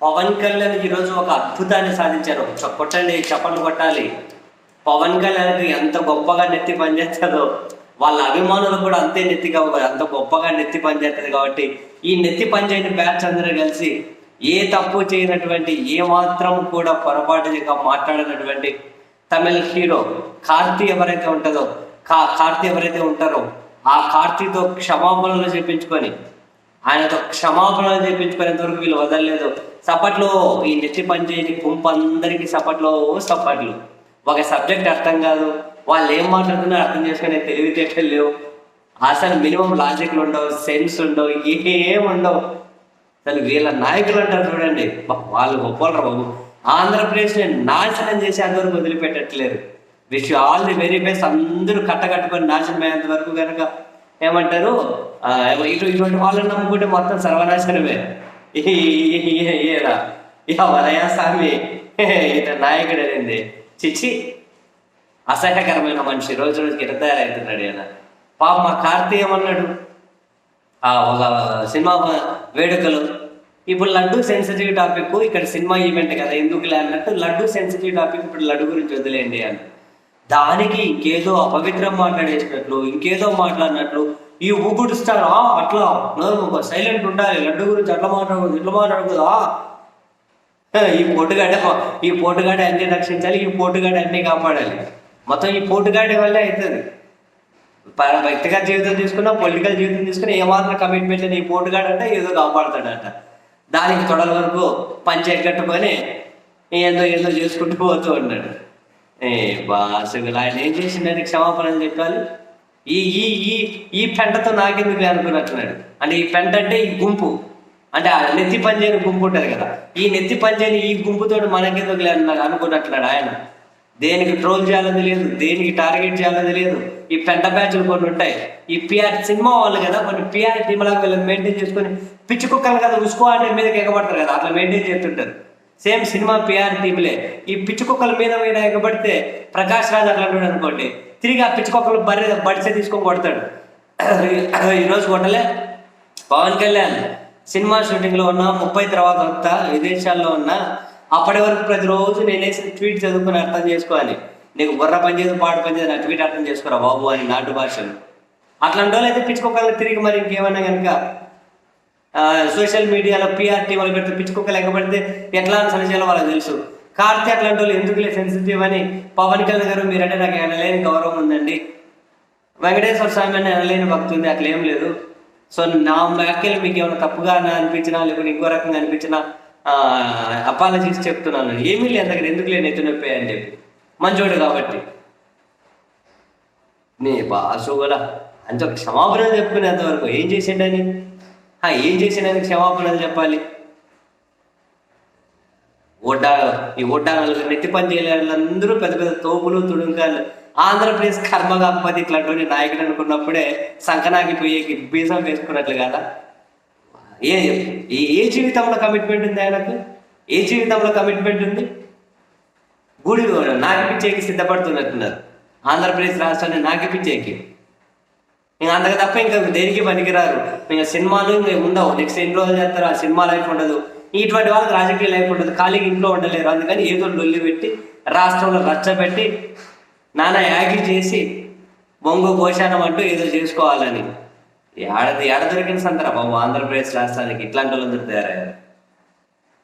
పవన్ కళ్యాణ్ ఈరోజు ఒక అద్భుతాన్ని సాధించారు. కొట్టండి చప్పట్లు కొట్టాలి. పవన్ కళ్యాణ్ ఎంత గొప్పగా నెత్తి పనిచేస్తుందో వాళ్ళ అభిమానులు కూడా అంతే నెత్తిగా అంత గొప్పగా నెత్తి పనిచేస్తుంది కాబట్టి ఈ నెత్తి పనిచేయని బ్యాచ్ అందరూ కలిసి ఏ తప్పు చేయనటువంటి ఏ మాత్రం కూడా పొరపాటుగా మాట్లాడినటువంటి తమిళ హీరో కార్తీ ఎవరైతే ఉంటుందో కా కార్తీ ఎవరైతే ఉంటారో ఆ కార్తీతో క్షమాపణలు చెప్పించుకొని ఆయనతో క్షమాపణలు చెప్పించుకునేంత వరకు వీళ్ళు వదలలేదు. సపట్లో ఈ నెట్టి పనిచేయని గుంపు అందరికీ సపట్లో సపట్లు ఒక సబ్జెక్ట్ అర్థం కాదు. వాళ్ళు ఏం మాట్లాడుతున్నారో అర్థం చేసుకునే తెలివితేటలు లేవు. అసలు మినిమం లాజిక్లు ఉండవు సెన్స్ ఉండవు ఏం ఉండవు. అసలు వీళ్ళ నాయకులు అంటారు చూడండి. వాళ్ళు గొప్పలు బాబు. ఆంధ్రప్రదేశ్ని నాశనం చేసి అందరూ వదిలిపెట్టట్లేరు wish all the very best అందరూ కట్టకట్టుకొని నాశనం అయ్యేంత వరకు కనుక ఏమంటారు? ఆ, ఇటు ఇటువంటి వాళ్ళని నమ్ముకుంటే మొత్తం సర్వనాశనమే. ఈయన. ఇక వలయ స్వామి నాయకుడు అనేది. చిచ్చి అసహ్యకరమైన మనిషి. రోజు రోజుకి ఎట తయారవుతున్నాడు ఈయన. పాప మా కార్తీ ఏమన్నాడు? ఆ ఒక సినిమా వేడుకలు. ఇప్పుడు లడ్డు సెన్సిటివ్ టాపిక్ ఇక్కడ సినిమా ఈవెంట్ కదా ఎందుకులే అన్నట్టు లడ్డు సెన్సిటివ్ టాపిక్ ఇప్పుడు లడ్డు గురించి వదిలేయండి అని. దానికి ఇంకేదో అపవిత్రం మాట్లాడేసినట్లు ఇంకేదో మాట్లాడినట్లు ఈ ఊగుడుస్తారా అట్లా. సైలెంట్ ఉండాలి. లడ్డు గురించి అట్లా మాట్లాడకూడదు ఇట్లా మాట్లాడకూడదా? ఈ పోటుగాడ ఈ పోటుగాడ అన్ని రక్షించాలి ఈ పోటుగాడ అన్ని కాపాడాలి. మొత్తం ఈ పోటుగాడి వల్లే అవుతుంది ప- వ్యక్తిగత జీవితం తీసుకున్నా పొలిటికల్ జీవితం తీసుకున్నా ఏమాత్రం కమిట్మెంట్ ఈ పోటుగాడు అంటే ఏదో కాపాడతాడంట. దానికి తొడల వరకు పంచాయతీ కట్టుకొని ఏందో ఏదో చేసుకుంటూ పోతూ ఉన్నాడు. ఏ బాసుగులు ఆయన ఏం చేసిండని క్షమాపణలు చెప్పాలి? ఈ ఈ ఈ ఈ పెంటతో నాకెందుకు అనుకున్నట్టున్నాడు. అంటే ఈ పెంట అంటే ఈ గుంపు. అంటే ఆ నెత్తి పనిచేయని గుంపు ఉంటుంది కదా. ఈ నెత్తి పనిచేయని ఈ గుంపుతో మనకెందుకు లేని అనుకున్నట్టున్నాడు ఆయన. దేనికి ట్రోల్ చేయాలని తెలియదు దేనికి టార్గెట్ చేయాలని తెలియదు. ఈ పెంట బ్యాచ్లు కొన్ని ఉంటాయి. ఈ పిఆర్ సినిమా వాళ్ళు కదా కొన్ని పిఆర్ టీంలాగా వీళ్ళని మెయింటైన్ చేసుకొని పిచ్చి కుక్కలు కదా ఉసుకో అనే మీదకి ఎగబడతారు కదా. అట్లా మెయింటైన్ చేస్తుంటారు. సేమ్ సినిమా పిఆర్ టీంలే ఈ పిచ్చి కుక్కల మీద మీద ఎగబడితే ప్రకాష్ రాజ్ అట్లాంటి అనుకోండి. తిరిగి ఆ పిచ్చి కుక్కలు బర్రె బడిసే తీసుకొని కొడతాడు. ఈరోజు కొట్టలే. పవన్ కళ్యాణ్ సినిమా షూటింగ్లో ఉన్న ఉన్నా ముప్పై తర్వాత వస్తా విదేశాల్లో ఉన్నా అప్పటి వరకు ప్రతిరోజు నేను ట్వీట్ చదువుకుని అర్థం చేసుకోవాలి. నీకు బుర్ర పనిచేది పాడు పనిచేది నా ట్వీట్ అర్థం చేసుకోరా బాబు అని నాటు భాషలు. అట్లాంటి వాళ్ళు అయితే పిచ్చుకోగలరు తిరిగి మరి ఇంకేమన్నా కనుక సోషల్ మీడియాలో పిఆర్టీ వాళ్ళు పెడితే పిచ్చుకోక ఎగబడితే ఎట్లా అని సరిచేయాలో వాళ్ళకి తెలుసు. కార్తీ అట్లాంటి వాళ్ళు ఎందుకులే సెన్సిటివ్ అని పవన్ కళ్యాణ్ గారు మీరంటే నాకు ఎనలేని గౌరవం ఉందండి. వెంకటేశ్వర స్వామి అని ఎనలేని భక్తి ఉంది అట్లా ఏం లేదు. సో నా వ్యాఖ్యలు మీకు ఏమైనా తప్పుగా అనిపించినా లేకుంటే ఇంకో రకంగా అనిపించినా అపాలజీస్ చెప్తున్నాను. ఏమీ లేదు దగ్గర ఎందుకు లేని ఎత్తు నొప్పి అని చెప్పి. మంచోడు కాబట్టి. నీ బాసు కూడా అంత క్షమాపణ చెప్పుకునేంత వరకు ఏం చేసిండని? ఏం చేసినా క్షమాపణలు చెప్పాలి? ఒడ్డా ఈ ఒడ్డాలు నెత్తి పని చేయలేని అందరూ పెద్ద పెద్ద తోపులు తుడుంకాలు. ఆంధ్రప్రదేశ్ కర్మ కాకపోతే ఇట్లాంటి నాయకుడు అనుకున్నప్పుడే సంకనాకి పోయేకి బీజం వేసుకున్నట్లు కదా? ఏ ఏ- జీవితంలో కమిట్మెంట్ ఉంది ఆయనకు? ఏ జీవితంలో కమిట్మెంట్ ఉంది? గుడి నాకిపించేకి సిద్ధపడుతున్నట్టున్నారు. ఆంధ్రప్రదేశ్ రాష్ట్రాన్ని నాకిపించేకి ఇంకా అంతకు తప్ప ఇంకా దేనికి పనికిరారు? ఇంకా సినిమాలు ఇంకా ఉండవు. నెక్స్ట్ ఎన్ని రోజులు చేస్తారు ఆ సినిమా లైఫ్ ఉండదు. ఇటువంటి వాళ్ళకి రాజకీయ లైఫ్ ఉండదు. ఖాళీగా ఇంట్లో ఉండలేరు. అందుకని ఏదో లొల్లి పెట్టి రాష్ట్రంలో రచ్చబెట్టి నానా యాగి చేసి బొంగు పోషానం అంటూ ఏదో చేసుకోవాలని. ఏడ ఏడ దొరికిన సందర్భం బాబు? ఆంధ్రప్రదేశ్ రాష్ట్రానికి ఇట్లాంటి వాళ్ళందరూ తయారయ్యారు.